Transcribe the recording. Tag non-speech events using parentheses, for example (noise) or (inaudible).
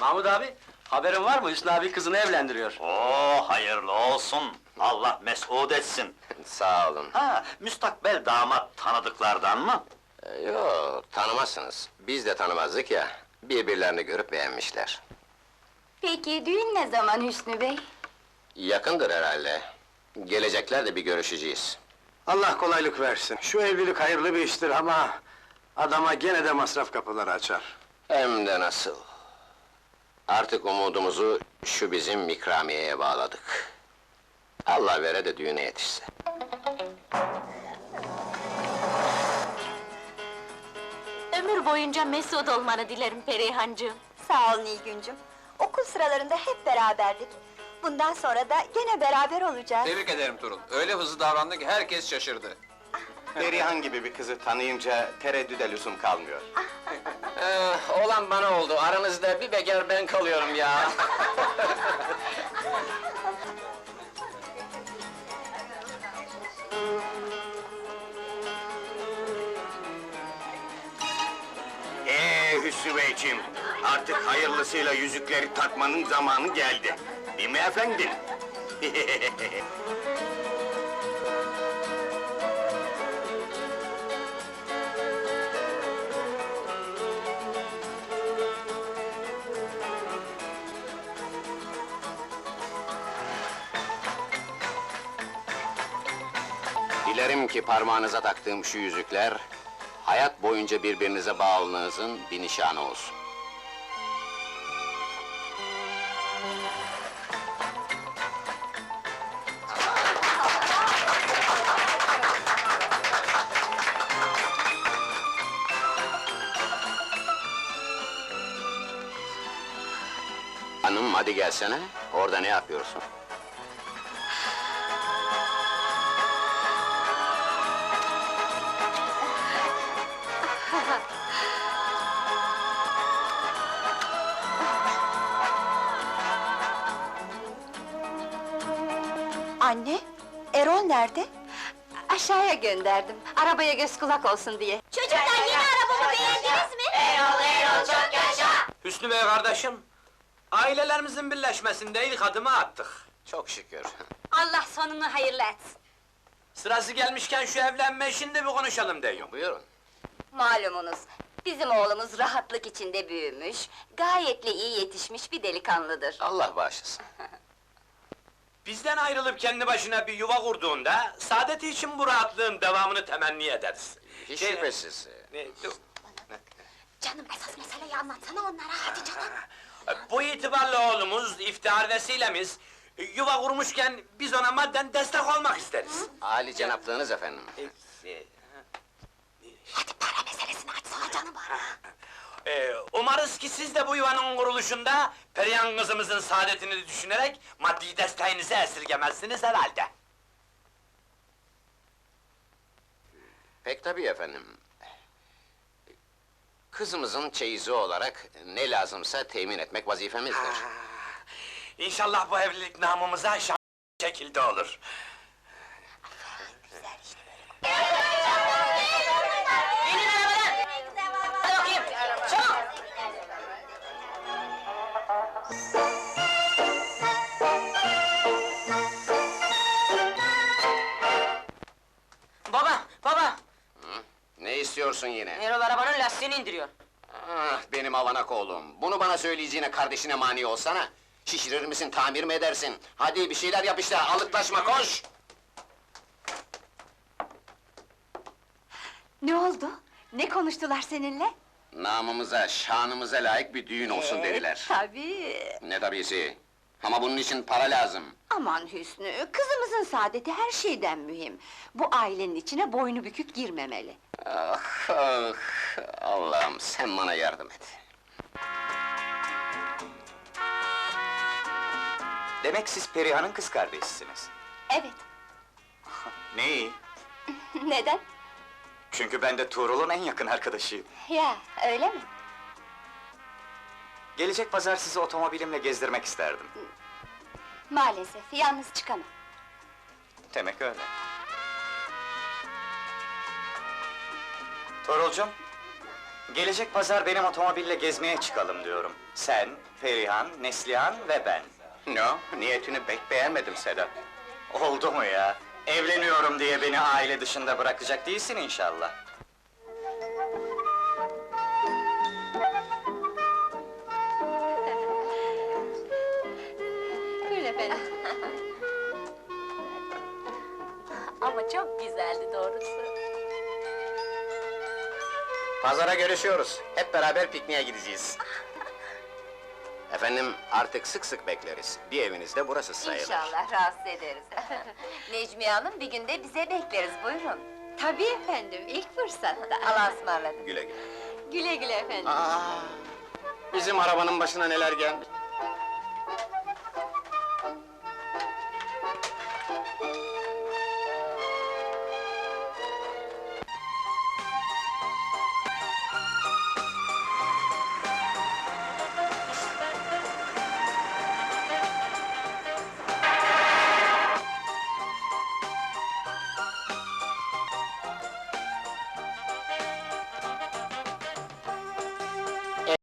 Mahmut abi, haberin var mı? Hüsnü abi kızını evlendiriyor. Oo hayırlı olsun. Allah mesut etsin. (laughs) Sağ olun. Ha, müstakbel damat tanıdıklardan mı? Ee, Yo, tanımazsınız. Biz de tanımazdık ya. Birbirlerini görüp beğenmişler. Peki düğün ne zaman Hüsnü Bey? Yakındır herhalde. Gelecekler de bir görüşeceğiz. Allah kolaylık versin. Şu evlilik hayırlı bir iştir ama... ...adama gene de masraf kapıları açar. Hem de nasıl. Artık umudumuzu şu bizim ikramiyeye bağladık. Allah vere de düğüne yetişse. Ömür boyunca mesut olmanı dilerim Perihancığım. Sağ ol Nilgüncüm. Okul sıralarında hep beraberdik. Bundan sonra da gene beraber olacağız. Tebrik ederim Turul. Öyle hızlı davrandı ki herkes şaşırdı. Perihan gibi bir kızı tanıyınca tereddüde lüzum kalmıyor. Olan bana oldu. Aranızda bir bekar ben kalıyorum ya. (laughs) Ee Hüsnü Beyciğim, artık hayırlısıyla yüzükleri takmanın zamanı geldi. Değil mi efendim? (laughs) Dilerim ki parmağınıza taktığım şu yüzükler... ...hayat boyunca birbirinize bağlılığınızın bir nişanı olsun. Hanım hadi gelsene. Orada ne yapıyorsun? Anne, Erol nerede? Aşağıya gönderdim, arabaya göz kulak olsun diye. Çocuklar yeni arabamı beğendiniz mi? Erol Erol çok yaşa! Hüsnü Bey kardeşim, ailelerimizin birleşmesinde ilk adımı attık. Çok şükür. (laughs) Allah sonunu hayırlı etsin. Sırası gelmişken şu evlenme işini de bir konuşalım diyorum. Buyurun. Malumunuz, bizim oğlumuz rahatlık içinde büyümüş, gayetle iyi yetişmiş bir delikanlıdır. Allah bağışlasın. (laughs) Bizden ayrılıp kendi başına bir yuva kurduğunda... ...saadeti için bu rahatlığın devamını temenni ederiz. Hiç Şey- şüphesiz. Ne, dur. Canım esas meseleyi anlatsana onlara hadi canım. Bu itibarla oğlumuz, iftihar vesilemiz... ...yuva kurmuşken biz ona madden destek olmak isteriz. Ali canaplığınız efendim. Hadi para meselesini açsana canım bana. Ee, umarız ki siz de bu yuvanın kuruluşunda... ...Perihan kızımızın saadetini düşünerek... ...maddi desteğinizi esirgemezsiniz herhalde. Pek tabii efendim. Kızımızın çeyizi olarak ne lazımsa temin etmek vazifemizdir. İnşallah bu evlilik namımıza şan şekilde olur. Baba, baba! Ne istiyorsun yine? Erol arabanın lastiğini indiriyor. Ah, benim avanak oğlum. Bunu bana söyleyeceğine kardeşine mani olsana. Şişirir misin, tamir mi edersin? Hadi bir şeyler yap işte, alıklaşma, koş! Ne oldu? Ne konuştular seninle? Namımıza, şanımıza layık bir düğün olsun Ee, dediler. Tabii. Ne tabisi? Ama bunun için para lazım. Aman Hüsnü, kızımızın saadeti her şeyden mühim. Bu ailenin içine boynu bükük girmemeli. Ah, ah, Allah'ım sen bana yardım et. Demek siz Perihan'ın kız kardeşisiniz. Evet, Ne iyi, (laughs) neden? çünkü ben de Tuğrul'un en yakın arkadaşıyım. Ya, öyle mi? Gelecek pazar sizi otomobilimle gezdirmek isterdim. Maalesef, yalnız çıkamam. Demek öyle. Tuğrul'cum, Gelecek pazar benim otomobille gezmeye çıkalım diyorum. Sen, Ferihan, Neslihan ve ben. No, niyetini pek beğenmedim Sedat. Oldu mu ya? Evleniyorum diye beni aile dışında bırakacak değilsin inşallah. Efendim. Ama çok güzeldi doğrusu. Pazara görüşüyoruz. Hep beraber pikniğe gideceğiz. Efendim, artık sık sık bekleriz. Bir eviniz de burası sayılır. İnşallah rahatsız ederiz. (laughs) Necmiye Hanım bir günde bize bekleriz, buyurun. Tabii efendim, ilk fırsatta. Allah'a ısmarladık. Güle güle. Güle güle efendim. Bizim arabanın başına neler geldi?